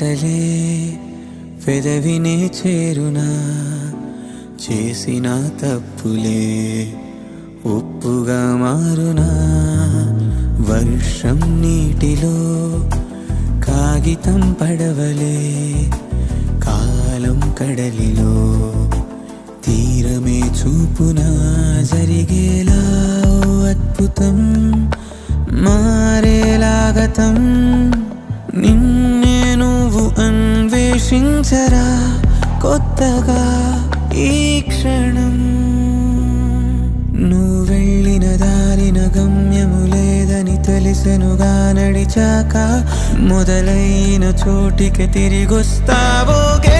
మాటలే పెదవినే చేరునా? చేసిన తప్పులే ఉప్పుగా మారునా? వర్షం నీటిలో కాగితం పడవలే కాలం కడలిలో తీరమే చూపునా? జరిగేలా అద్భుతం మారేలాగతం అన్వేషించరా కొత్తగా ఈ క్షణం. నువ్వు వెళ్ళిన దారిన గమ్యము లేదని తెలిసెనుగా నడిచాక మొదలైన చోటికి తిరిగొస్తావోగే.